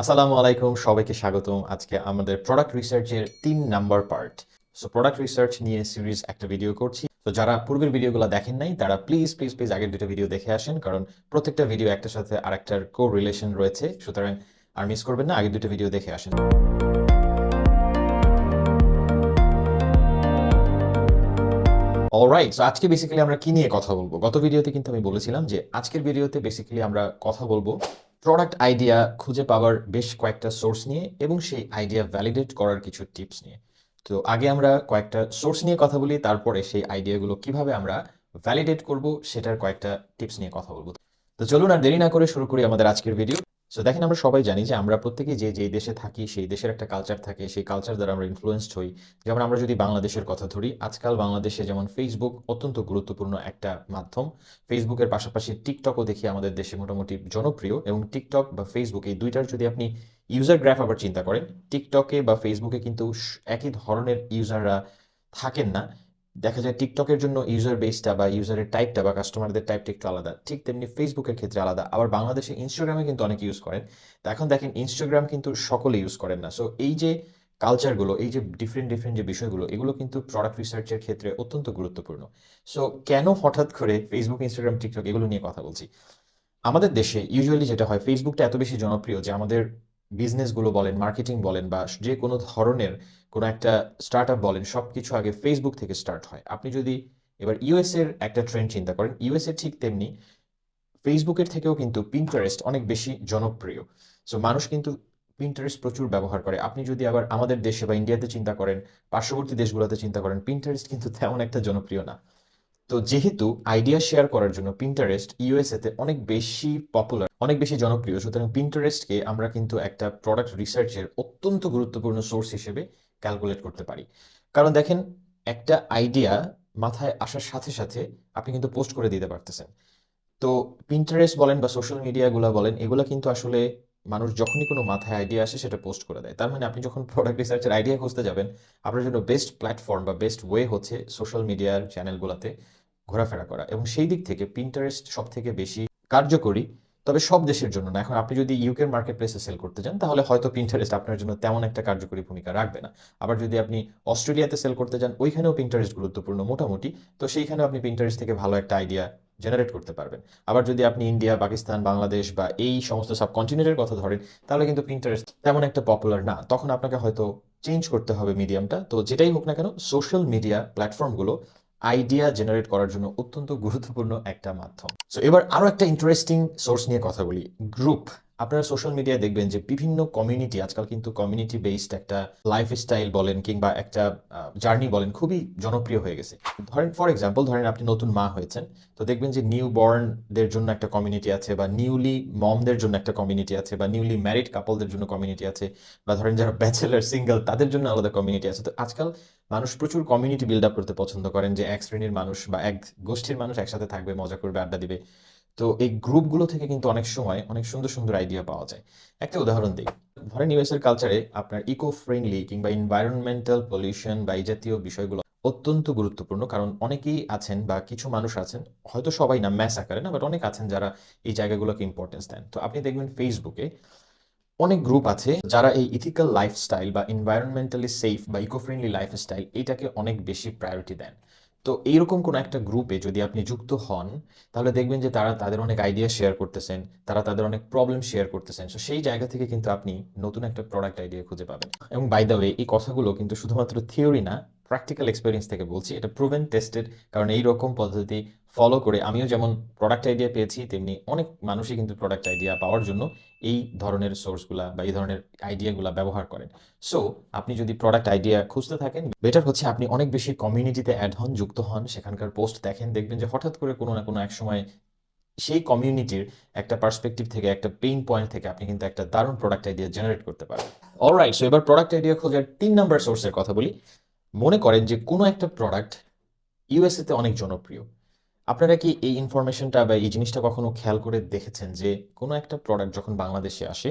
আসসালামু আলাইকুম, সবাইকে স্বাগতম। আজকে আমাদের প্রোডাক্ট রিসার্চের তিন number part so product research নিয়ে সিরিজ একটা ভিডিও করছি। তো যারা পূর্বের ভিডিওগুলো দেখেন নাই, তারা প্লিজ প্লিজ প্লিজ আগের দুটো ভিডিও দেখে আসেন, কারণ প্রত্যেকটা ভিডিও একটার সাথে আরেকটার কো রিলেশন রয়েছে। সুতরাং আর মিস করবেন না, আগের দুটো ভিডিও দেখে আসেন। অলরাইট সো আজকে বেসিক্যালি আমরা কি নিয়ে কথা বলব? গত ভিডিওতে কিন্তু আমি বলেছিলাম যে, আজকের ভিডিওতে বেসিক্যালি আমরা কথা বলব প্রোডাক্ট আইডিয়া খুঁজে পাওয়ার বেশ কয়েকটা সোর্স নিয়ে এবং সেই আইডিয়া ভ্যালিডেট করার কিছু টিপস নিয়ে। তো আগে আমরা কয়েকটা সোর্স নিয়ে কথা বলি, তারপরে সেই আইডিয়াগুলো কীভাবে আমরা ভ্যালিডেট করব, সেটার কয়েকটা টিপস নিয়ে কথা বলব। তো চলুন আর দেরি না করে শুরু করি আমাদের আজকের ভিডিও সো দেখেন আমরা সবাই জানি যে আমরা প্রত্যেকেই যে যে দেশে থাকি, সেই দেশের একটা কালচার থাকে, সেই কালচার দ্বারা আমরা ইনফ্লুয়েসড হই। যেমন আমরা যদি বাংলাদেশের কথা ধরি, আজকাল বাংলাদেশে যেমন ফেসবুক অত্যন্ত গুরুত্বপূর্ণ একটা মাধ্যম। ফেসবুকের পাশাপাশি টিকটকও দেখি আমাদের দেশে মোটামুটি জনপ্রিয় এবং টিকটক বা ফেসবুক এই দুইটার যদি আপনি ইউজার গ্রাফ আবার চিন্তা করেন টিকটকে বা ফেসবুকে কিন্তু একই ধরনের ইউজাররা থাকেন না। দেখা যায় টিকটকের জন্য ইউজার বেসটা বা ইউজারের টাইপটা বা কাস্টমারদের টাইপটা একটু আলাদা। ঠিক তেমনি ফেসবুকের ক্ষেত্রে আলাদা। আবার বাংলাদেশে ইনস্টাগ্রামে কিন্তু অনেকে ইউজ করেন। তো এখন দেখেন ইনস্টাগ্রাম কিন্তু সকলে ইউজ করেন না। সো এই যে কালচারগুলো এই যে ডিফারেন্ট ডিফারেন্ট যে বিষয়গুলো, এগুলো কিন্তু প্রোডাক্ট রিসার্চের ক্ষেত্রে অত্যন্ত গুরুত্বপূর্ণ। সো কেন হঠাৎ করে ফেসবুক ইনস্টাগ্রাম টিকটক এগুলো নিয়ে কথা বলছি? আমাদের দেশে ইউজুয়ালি যেটা হয় ফেসবুকটা এত বেশি জনপ্রিয় যে আমাদের বিজনেসগুলো বলেন মার্কেটিং বলেন বা যে কোনো ধরনের কোনো একটা স্টার্ট আপ বলেন সব কিছু আগে ফেসবুক থেকে স্টার্ট হয়। আপনি যদি এবার ইউএস এর একটা ট্রেন্ড চিন্তা করেন ইউএস এর ঠিক তেমনি ফেসবুকের থেকেও কিন্তু পিন্টারেস্ট অনেক বেশি জনপ্রিয়। সো মানুষ কিন্তু পিন্টারেস্ট প্রচুর ব্যবহার করে। আপনি যদি আবার আমাদের দেশে বা ইন্ডিয়াতে চিন্তা করেন, পার্শ্ববর্তী দেশগুলোতে চিন্তা করেন পিন্টারেস্ট কিন্তু তেমন একটা জনপ্রিয় না। তো যেহেতু আইডিয়া শেয়ার করার জন্য পিন্টারেস্ট ইউএসএতে অনেক বেশি পপুলার অনেক বেশি জনপ্রিয়। সুতরাং পিন্টারেস্টকে আমরা কিন্তু একটা প্রোডাক্ট রিসার্চের অত্যন্ত গুরুত্বপূর্ণ সোর্স হিসেবে ক্যালকুলেট করতে পারি। কারণ দেখেন, একটা আইডিয়া মাথায় আসার সাথে সাথে আপনি কিন্তু পোস্ট করে দিতে পারতেছেন। তো পিন্টারেস্ট বলেন বা সোশ্যাল মিডিয়াগুলো বলেন, এগুলো কিন্তু আসলে মানুষ যখনই কোনো মাথায় আইডিয়া আসে সেটা পোস্ট করে দেয়। তার মানে আপনি যখন প্রোডাক্ট রিসার্চের আইডিয়া খুঁজতে যাবেন, আপনার জন্য বেস্ট প্ল্যাটফর্ম বা বেস্ট ওয়ে হচ্ছে সোশ্যাল মিডিয়ার চ্যানেলগুলোতে ঘোরাফেরা করা। এবং সেই দিক থেকে পিন্টারেস্ট সব থেকে বেশি কার্যকরী তবে সব দেশের জন্য না। এখন আপনি যদি ইউকের মার্কেট প্লেসে সেল করতে চান তাহলে হয়তো পিন্টারেস্ট আপনার জন্য তেমন একটা কার্যকরী ভূমিকা রাখবে না। আবার যদি আপনি অস্ট্রেলিয়াতে সেল করতে চান ওইখানেও পিন্টারেস্ট গুরুত্বপূর্ণ মোটামুটি। তো সেইখানেও আপনি পিন্টারেস্ট থেকে ভালো একটা আইডিয়া জেনারেট করতে পারবেন। আবার যদি আপনি ইন্ডিয়া পাকিস্তান বাংলাদেশ বা এই সমস্ত সব সাবকন্টিনেন্টের কথা ধরেন, তাহলে কিন্তু পিন্টারেস্ট তেমন একটা পপুলার না। তখন আপনাকে হয়তো চেঞ্জ করতে হবে মিডিয়ামটা তো যেটাই হোক না কেন সোশ্যাল মিডিয়া প্ল্যাটফর্মগুলো আইডিয়া জেনারেট করার জন্য অত্যন্ত গুরুত্বপূর্ণ একটা মাধ্যম। সো এবার আরও একটা ইন্টারেস্টিং সোর্স নিয়ে কথা বলি গ্রুপ আপনারা সোশ্যাল মিডিয়ায় দেখবেন যে বিভিন্ন কমিউনিটি আজকাল কিন্তু কমিউনিটি বেসড একটা লাইফস্টাইল বলেন কিংবা একটা জার্নি বলেন খুবই জনপ্রিয় হয়ে গেছে। ধরেন ফর এক্সাম্পল ধরেন আপনি নতুন মা হয়েছেন, তো দেখবেন যে নিউ বর্নদের জন্য একটা কমিউনিটি আছে বা নিউলি মমদের জন্য একটা কমিউনিটি আছে বা নিউলি ম্যারিড কাপলদের জন্য কমিউনিটি আছে বা ধরেন যারা ব্যাচেলার সিঙ্গেল তাদের জন্য আলাদা কমিউনিটি আছে। তো আজকাল মানুষ প্রচুর কমিউনিটি বিল্ড আপ করতে পছন্দ করেন যে এক শ্রেণির মানুষ বা এক গোষ্ঠীর মানুষ একসাথে থাকবে, মজা করবে, আড্ডা দিবে। তো এই গ্রুপগুলো থেকে কিন্তু অনেক সময় অনেক সুন্দর সুন্দর আইডিয়া পাওয়া যায়। একটা উদাহরণ দিই। ধরেন ইউএস এর কালচারে আপনার ইকো ফ্রেন্ডলি কিংবা এনভায়রনমেন্টাল পলিউশন বা এই জাতীয় বিষয়গুলো অত্যন্ত গুরুত্বপূর্ণ। কারণ অনেকেই আছেন বা কিছু মানুষ আছেন, হয়তো সবাই না ম্যাস আকারে না বাট অনেক আছেন যারা এই জায়গাগুলোকে ইম্পর্টেন্স দেন। তো আপনি দেখবেন ফেসবুকে অনেক গ্রুপ আছে যারা এই ইথিক্যাল লাইফস্টাইল বা এনভায়রনমেন্টালি সেফ বা ইকো ফ্রেন্ডলি লাইফস্টাইল এটাকে অনেক বেশি প্রায়োরিটি দেন। তো এইরকম কোনো একটা গ্রুপে যদি আপনি যুক্ত হন, তাহলে দেখবেন যে তারা তাদের অনেক আইডিয়া শেয়ার করতেছেন, তারা তাদের অনেক প্রবলেম শেয়ার করতেছেন। সো সেই জায়গা থেকে কিন্তু আপনি নতুন একটা প্রোডাক্ট আইডিয়া খুঁজে পাবেন। এবং বাই দ্য ওয়ে এই কথাগুলো কিন্তু শুধুমাত্র থিওরি না প্র্যাকটিক্যাল এক্সপিরিয়েন্স থেকে বলছি, এটা প্রুভেন টেস্টেড কারণ এই রকম পদ্ধতি ফলো করে আমিও যেমন প্রোডাক্ট আইডিয়া পেয়েছি, তেমনি অনেক মানুষই কিন্তু প্রোডাক্ট আইডিয়া পাওয়ার জন্য এই ধরনের সোর্সগুলা বা এই ধরনের আইডিয়াগুলা ব্যবহার করেন। সো আপনি যদি প্রোডাক্ট আইডিয়া খুঁজতে থাকেন বেটার হচ্ছে আপনি অনেক বেশি কমিউনিটিতে অ্যাড হন, যুক্ত হন, সেখানকার পোস্ট দেখেন, দেখবেন যে হঠাৎ করে কোনো না কোনো এক সময় সেই কমিউনিটির একটা পার্সপেক্টিভ থেকে, একটা পেইন পয়েন্ট থেকে আপনি কিন্তু একটা দারুণ প্রোডাক্ট আইডিয়া জেনারেট করতে পারেন অলরাইট সো এবার প্রোডাক্ট আইডিয়া খোঁজার তিন নাম্বার সোর্সের কথা বলি। মনে করেন যে কোনো একটা প্রোডাক্ট ইউএসএতে অনেক জনপ্রিয়। আপনারা কি এই ইনফরমেশনটা বা এই জিনিসটা কখনো খেয়াল করে দেখেছেন যে কোনো একটা প্রোডাক্ট যখন বাংলাদেশে আসে,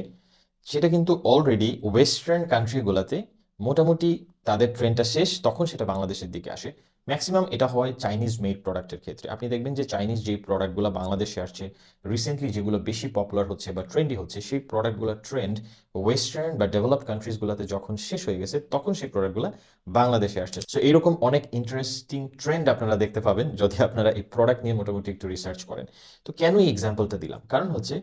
সেটা কিন্তু অলরেডি ওয়েস্টার্ন কান্ট্রিগুলোতে মোটামুটি তাদের ট্রেনটা শেষ, তখন সেটা বাংলাদেশের দিকে আসে। ম্যাক্সিমাম এটা হয় চাইনিজ মেড প্রোডাক্টের ক্ষেত্রে। আপনি দেখবেন যে চাইনিজ যে প্রোডাক্টগুলো বাংলাদেশে আসছে রিসেন্টলি যেগুলো বেশি পপুলার হচ্ছে বা ট্রেন্ডি হচ্ছে, সেই প্রোডাক্টগুলোর ট্রেন্ড ওয়েস্টার্ন বা ডেভেলপড কান্ট্রিজগুলোতে যখন শেষ হয়ে গেছে, তখন সেই প্রোডাক্টগুলো বাংলাদেশে আসছে। সো এইরকম অনেক ইন্টারেস্টিং ট্রেন্ড আপনারা দেখতে পাবেন যদি আপনারা এই প্রোডাক্ট নিয়ে মোটামুটি একটু রিসার্চ করেন। তো, কেন এই এক্সাম্পলটা দিলাম? কারণ হচ্ছে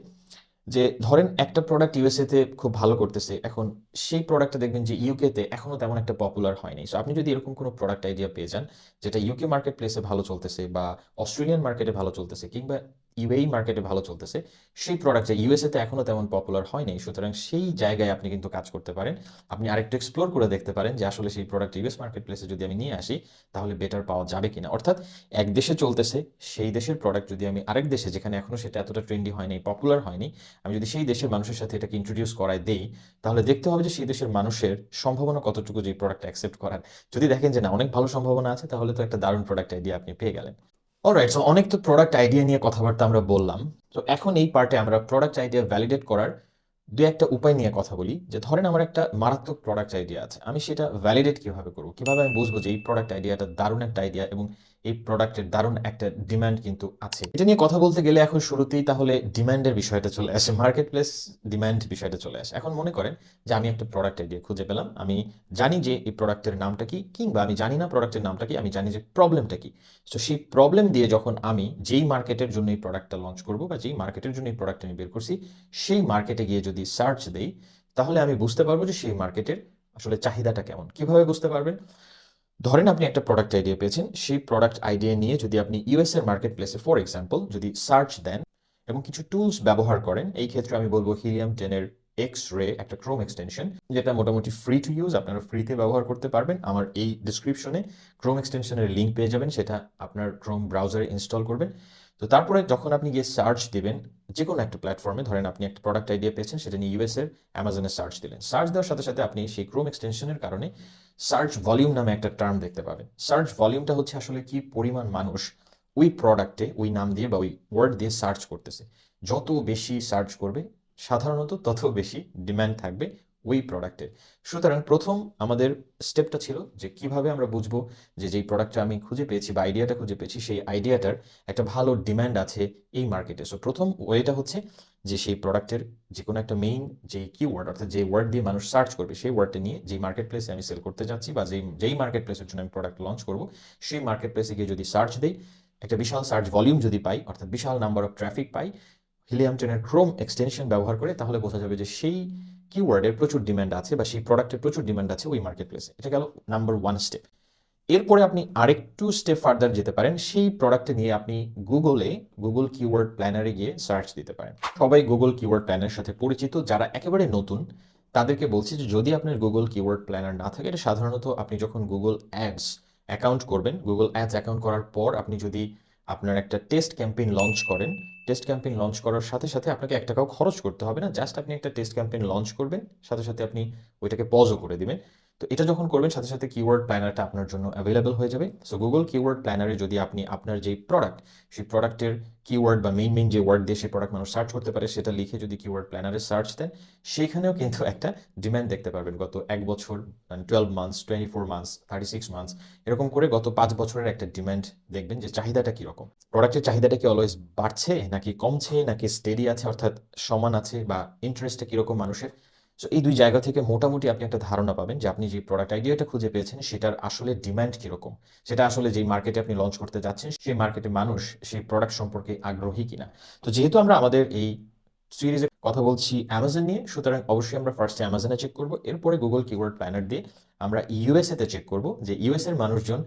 যে ধরেন একটা প্রোডাক্ট ইউএসএ তে খুব ভালো করতেছে, এখন সেই প্রোডাক্টটা দেখবেন যে ইউকে তে এখনও তেমন একটা পপুলার হয়নি। সো আপনি যদি এরকম কোনো প্রোডাক্ট আইডিয়া পেয়ে যান, যেটা ইউকে মার্কেট প্লেসে ভালো চলতেছে বা অস্ট্রেলিয়ান মার্কেটে ভালো চলতেছে কিংবা ইউএই মার্কেটে ভালো চলতেছে। সেই প্রোডাক্ট যে ইউএসএতে এখনও তেমন পপুলার হয়নি, সুতরাং সেই জায়গায় আপনি কিন্তু কাজ করতে পারেন। আপনি আরেকটু এক্সপ্লোর করে দেখতে পারেন যে আসলে সেই প্রোডাক্ট ইউএস মার্কেট প্লেসে যদি আমি নিয়ে আসি, তাহলে বেটার পাওয়া যাবে কিনা। অর্থাৎ এক দেশে চলতেছে, সেই দেশের প্রোডাক্ট যদি আমি আরেক দেশে, যেখানে এখনও সেটা এতটা ট্রেন্ডি হয়নি পপুলার হয়নি, আমি যদি সেই দেশের মানুষের সাথে এটাকে ইন্ট্রোডিউস করায় দেই, তাহলে দেখতে হবে যে সেই দেশের মানুষের সম্ভাবনা কতটুকু যে প্রোডাক্ট অ্যাকসেপ্ট করার। যদি দেখেন যে না, অনেক ভালো সম্ভাবনা আছে, তাহলে তো একটা দারুণ প্রোডাক্ট আইডিয়া আপনি পেয়ে গেলেন। অলরাইট সো অনেক তো প্রোডাক্ট আইডিয়া নিয়ে কথাবার্তা আমরা বললাম। তো এখন এই পার্টে আমরা প্রোডাক্ট আইডিয়া ভ্যালিডেট করার দু একটা উপায় নিয়ে কথা বলি। যে ধরেন আমার একটা মারাত্মক প্রোডাক্ট আইডিয়া আছে। আমি সেটা ভ্যালিডেট কীভাবে করব? কীভাবে আমি বুঝব যে এই প্রোডাক্ট আইডিয়াটা দারুণ একটা আইডিয়া এবং এই প্রোডাক্টের দারুণ একটা ডিমান্ড কিন্তু আছে। এটা নিয়ে কথা বলতে গেলে এখন শুরুতেই তাহলে ডিমান্ডের বিষয়টা চলে আসে মার্কেট প্লেস ডিমান্ড বিষয়টা চলে আসে। এখন মনে করেন যে আমি একটা প্রোডাক্ট আইডিয়া খুঁজে পেলাম, আমি জানি যে এই প্রোডাক্টের নামটা কি, কিংবা আমি জানি না প্রোডাক্টের নামটা কি, আমি জানি যে প্রবলেমটা কি। তো সেই প্রবলেম দিয়ে যখন আমি যেই মার্কেটের জন্য এই প্রোডাক্টটা লঞ্চ করব বা যেই মার্কেটের জন্য এই প্রোডাক্ট আমি বের করছি, সেই মার্কেটে গিয়ে যদি সার্চ দেই, তাহলে আমি বুঝতে পারব যে সেই মার্কেটের আসলে চাহিদাটা কেমন। কীভাবে বুঝতে পারবেন? ধরেন আপনি একটা প্রোডাক্ট আইডিয়া পেয়েছেন, সেই প্রোডাক্ট আইডিয়া নিয়ে যদি আপনি ইউএস এর মার্কেট প্লেসে ফর এক্সাম্পল যদি সার্চ দেন এবং কিছু টুলস ব্যবহার করেন, এই ক্ষেত্রে আমি বলব হিলিয়াম টেনের এক্স রে একটা ক্রোম এক্সটেনশন যেটা মোটামুটি ফ্রি টু ইউজ আপনারা ফ্রিতে ব্যবহার করতে পারবেন। আমার এই ডিসক্রিপশনে ক্রোম এক্সটেনশনের লিঙ্ক পেয়ে যাবেন, সেটা আপনার ক্রোম ব্রাউজারে ইনস্টল করবেন। তো তারপরে যখন আপনি গিয়ে সার্চ দিবেন যে কোনো একটা প্ল্যাটফর্মে ধরেন আপনি একটা প্রোডাক্ট আইডিয়া পেয়েছেন, সেটা নিয়ে ইউএস এর অ্যামাজনে সার্চ দিলেন। সার্চ দেওয়ার সাথে সাথে আপনি সেই ক্রোম এক্সটেনশনের কারণে সার্চ ভলিউম নামে একটা টার্ম দেখতে পাবেন। সার্চ ভলিউমটা হচ্ছে আসলে কি পরিমাণ মানুষ ওই প্রোডাক্টে ওই নাম দিয়ে বা ওই ওয়ার্ড দিয়ে সার্চ করতেছে। যত বেশি সার্চ করবে, সাধারণত তত বেশি ডিম্যান্ড থাকবে। ওই প্রোডাক্টের সুতরাং প্রথম আমাদের স্টেপটা ছিল যে কীভাবে আমরা বুঝব যে যেই প্রোডাক্টটা আমি খুঁজে পেয়েছি বা আইডিয়াটা খুঁজে পেয়েছি, সেই আইডিয়াটার একটা ভালো ডিমান্ড আছে এই মার্কেটে সো প্রথম ওয়েটা হচ্ছে যে সেই প্রোডাক্টের যে কোনো একটা মেইন যে কিওয়ার্ড অর্থাৎ যে ওয়ার্ড দিয়ে মানুষ সার্চ করবে, সেই ওয়ার্ডটা নিয়ে যেই মার্কেট প্লেসে আমি সেল করতে যাচ্ছি বা যেই যেই মার্কেট প্লেসের জন্য আমি প্রোডাক্ট লঞ্চ করব, সেই মার্কেট প্লেসে গিয়ে যদি সার্চ দিই, একটা বিশাল সার্চ ভলিউম যদি পাই, অর্থাৎ বিশাল নাম্বার অফ ট্রাফিক পাই হিলিয়াম টেনের ক্রোম এক্সটেনশন ব্যবহার করে, তাহলে বোঝা যাবে যে সেই কিওয়ার্ডের প্রচুর ডিমান্ড আছে বা সেই প্রোডাক্টের প্রচুর ডিমান্ড আছে ওই মার্কেট প্লেসে এটা গেল নাম্বার ওয়ান স্টেপ এরপরে আপনি আরেকটু স্টেপ ফার্দার যেতে পারেন, সেই প্রোডাক্টে নিয়ে আপনি গুগলে গুগল কিওয়ার্ড প্ল্যানারে গিয়ে সার্চ দিতে পারেন। সবাই গুগল কিওয়ার্ড প্ল্যানের সাথে পরিচিত, যারা একেবারে নতুন, তাদেরকে বলছি যে যদি আপনার গুগল কিওয়ার্ড প্ল্যানার না থাকে, এটা সাধারণত আপনি যখন গুগল অ্যাডস অ্যাকাউন্ট করবেন গুগল অ্যাডস অ্যাকাউন্ট করার পর আপনি যদি আপনার একটা টেস্ট ক্যাম্পেইন লঞ্চ করেন। টেস্ট ক্যাম্পেইন লঞ্চ করার সাথে সাথে আপনাকে এক টাকাও খরচ করতে হবে না। জাস্ট আপনি একটা টেস্ট ক্যাম্পেইন লঞ্চ করবেন, সাথে সাথে আপনি ওইটাকে পজও করে দিবেন। তো এটা যখন করবেন, সাথে সাথে কিওয়ার্ড প্ল্যানারটা আপনার জন্য অ্যাভেলেবল হয়ে যাবে। সো গুগল কিওয়ার্ড প্ল্যানারে যদি আপনি আপনার যেই প্রোডাক্ট সেই প্রোডাক্টের কিওয়ার্ড বা মেইন মেইন যে ওয়ার্ড দিয়ে সেই প্রোডাক্ট মানুষ সার্চ করতে পারে, সেটা লিখে যদি কিওয়ার্ড প্ল্যানারে সার্চ দেন, সেখানেও কিন্তু একটা ডিম্যান্ড দেখতে পারবেন। গত এক বছর মানে twelve months twenty four months thirty six months এরকম করে গত পাঁচ বছরের একটা ডিম্যান্ড দেখবেন যে চাহিদাটা কীরকম। প্রোডাক্টের চাহিদাটা কি অলওয়েজ বাড়ছে, নাকি কমছে, নাকি স্টেডি আছে, অর্থাৎ সমান আছে, বা ইন্টারেস্টটা কীরকম মানুষের সো এই দুই জায়গা থেকে মোটামুটি আপনি একটা ধারণা পাবেন যে আপনি যে প্রোডাক্ট আইডিয়াটা খুঁজে পেয়েছেন, সেটার আসলে ডিমান্ড কীরকম? সেটা আসলে যেই মার্কেটে আপনি লঞ্চ করতে যাচ্ছেন, সেই মার্কেটে মানুষ সেই প্রোডাক্ট সম্পর্কে আগ্রহী কিনা? তো যেহেতু আমরা আমাদের এই সিরিজে কথা বলছি অ্যামাজন নিয়ে, সুতরাং অবশ্যই আমরা ফার্স্টে অ্যামাজনে চেক করব। এরপরে গুগল কিওয়ার্ড প্ল্যানার দিয়ে আমরা ইউএসএতে চেক করব যে ইউএস এর মানুষজন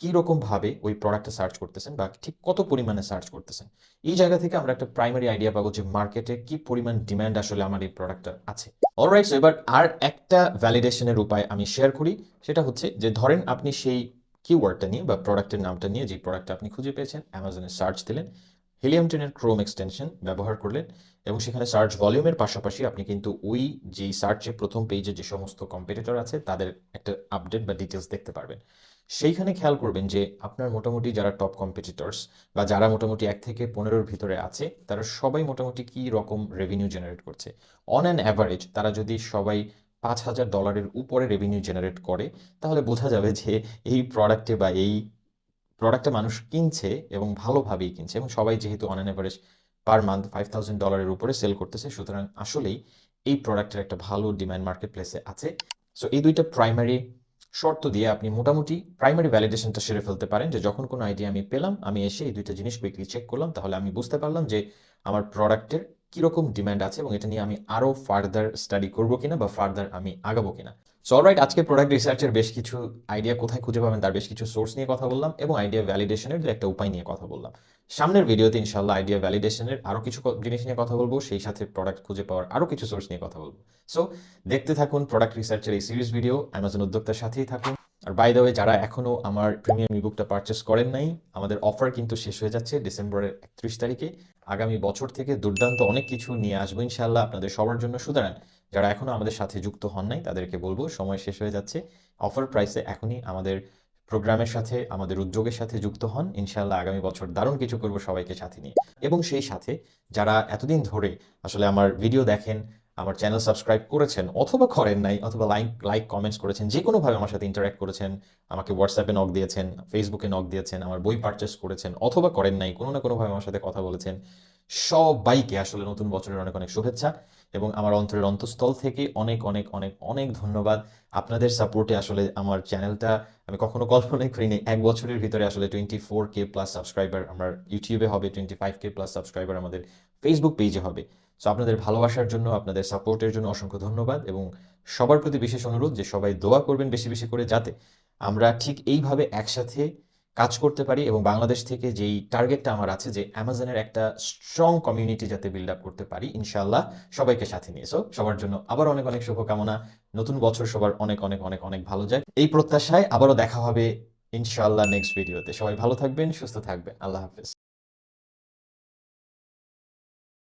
কী রকমভাবে ওই প্রোডাক্টটা সার্চ করতেছেন বা ঠিক কত পরিমাণে সার্চ করতেছেন? এই জায়গা থেকে আমরা একটা প্রাইমারি আইডিয়া পাবো যে মার্কেটে কি পরিমাণ ডিমান্ড আসলে আমার এই প্রোডাক্টটা আছে। অলরাইট এবার আর একটা ভ্যালিডেশনের উপায় আমি শেয়ার করি, সেটা হচ্ছে যে ধরেন আপনি সেই কিওয়ার্ডটা নিয়ে বা প্রোডাক্টের নামটা নিয়ে যে প্রোডাক্টটা আপনি খুঁজে পেয়েছেন অ্যামাজনে সার্চ দিলেন হিলিয়াম টেনের ক্রোম এক্সটেনশন ব্যবহার করলেন এবং সেখানে সার্চ ভলিউমের পাশাপাশি আপনি কিন্তু ওই যেই সার্চে প্রথম পেজে যে সমস্ত কম্পিটিটর আছে তাদের একটা আপডেট বা ডিটেলস দেখতে পারবেন। সেইখানে খেয়াল করবেন যে আপনার মোটামুটি যারা টপ কম্পিটিটর্স বা যারা মোটামুটি এক থেকে পনেরোর ভিতরে আছে, তারা সবাই মোটামুটি কি রকম রেভিনিউ জেনারেট করছে? অন অ্যান অ্যাভারেজ তারা যদি সবাই পাঁচ হাজার ডলারের উপরে রেভিনিউ জেনারেট করে, তাহলে বোঝা যাবে যে এই প্রোডাক্টে বা এই প্রোডাক্টটা মানুষ কিনছে এবং ভালোভাবেই কিনছে এবং সবাই যেহেতু on an average per month five thousand ডলারের উপরে সেল করতেছে, সুতরাং আসলেই এই প্রোডাক্টের একটা ভালো ডিমান্ড মার্কেট প্লেসে আছে। সো এই দুইটা প্রাইমারি শর্ত দিয়ে আপনি মোটামুটি প্রাইমারি ভ্যালিডেশনটা সেরে ফেলতে পারেন যে যখন কোনো আইডিয়া আমি পেলাম, আমি এসে এই দুইটা জিনিস কুইকলি চেক করলাম, তাহলে আমি বুঝতে পারলাম যে আমার প্রোডাক্টের কীরকম ডিম্যান্ড আছে এবং এটা নিয়ে আমি আরও ফার্দার স্টাডি করব কিনা বা ফার্দার আমি আগাবো কিনা। সো অলরাইট আজকে প্রোডাক্ট রিসার্চের বেশ কিছু আইডিয়া কোথায় খুঁজে পাবেন তার বেশ কিছু সোর্স নিয়ে কথা বললাম এবং আইডিয়া ভ্যালিডেশনের দু একটা উপায় নিয়ে কথা বললাম। সামনের ভিডিওতে ইনশাল্লাহ আইডিয়া ভ্যালিডেশনের আরও কিছু জিনিস নিয়ে কথা বলব, সেই সাথে প্রোডাক্ট খুঁজে পাওয়ার আরও কিছু সোর্স নিয়ে কথা বলব। সো দেখতে থাকুন প্রোডাক্ট রিসার্চের এই সিরিজ ভিডিও অ্যামাজন উদ্যোক্তার সাথেই থাকুন। আর বাই দ্য ওয়ে যারা এখনও আমার প্রিমিয়াম ইবুকটা পারচেস করেন নাই, আমাদের অফার কিন্তু শেষ হয়ে যাচ্ছে ডিসেম্বরের একত্রিশ তারিখে। আগামী বছর থেকে দুর্দান্ত অনেক কিছু নিয়ে আসব ইনশাল্লাহ আপনাদের সবার জন্য। সুতরাং যারা এখনও আমাদের সাথে যুক্ত হন নাই, তাদেরকে বলব, সময় শেষ হয়ে যাচ্ছে। অফার প্রাইসে এখনই আমাদের প্রোগ্রামের সাথে, আমাদের উদ্যোগের সাথে যুক্ত হন। ইনশাল্লাহ আগামী বছর দারুণ কিছু করব সবাইকে সাথে নিয়ে। এবং সেই সাথে যারা এতদিন ধরে আসলে আমার ভিডিও দেখেন, আমার চ্যানেল সাবস্ক্রাইব করেছেন, অথবা করেন নাই, অথবা লাইক লাইক কমেন্টস করেছেন, যে কোনোভাবে আমার সাথে ইন্টারাক্ট করেছেন, আমাকে হোয়াটসঅ্যাপে নক দিয়েছেন ফেসবুকে নক দিয়েছেন, আমার বই পারচেস করেছেন, অথবা করেন নাই, কোনো না কোনোভাবে আমার সাথে কথা বলেছেন সবাইকে আসলে নতুন বছরের অনেক অনেক শুভেচ্ছা এবং আমার অন্তরের অন্তঃস্থল থেকে অনেক অনেক অনেক অনেক ধন্যবাদ। আপনাদের সাপোর্টে আসলে আমার চ্যানেলটা আমি কখনো কল্পনাই করিনি। এক বছরের ভিতরে আসলে twenty four K plus subscriber আমার ইউটিউবে হবে twenty five K plus subscriber আমাদের ফেসবুক পেজে হবে। সো আপনাদের ভালোবাসার জন্য, আপনাদের সাপোর্টের জন্য অসংখ্য ধন্যবাদ এবং সবার প্রতি বিশেষ অনুরোধ যে সবাই দোয়া করবেন বেশি বেশি করে যাতে আমরা ঠিক এইভাবে একসাথে কাজ করতে পারি এবং বাংলাদেশ থেকে যেই টার্গেটটা আমার আছে যে অ্যামাজনের একটা স্ট্রং কমিউনিটি যাতে বিল্ড আপ করতে পারি ইনশাল্লাহ সবাইকে সাথে নিয়ে। সো সবার জন্য আবার অনেক অনেক শুভকামনা। নতুন বছর সবার অনেক অনেক অনেক অনেক ভালো যায় এই প্রত্যাশায় আবারও দেখা হবে ইনশাল্লাহ নেক্সট ভিডিওতে সবাই ভালো থাকবেন, সুস্থ থাকবেন। আল্লাহ হাফেজ।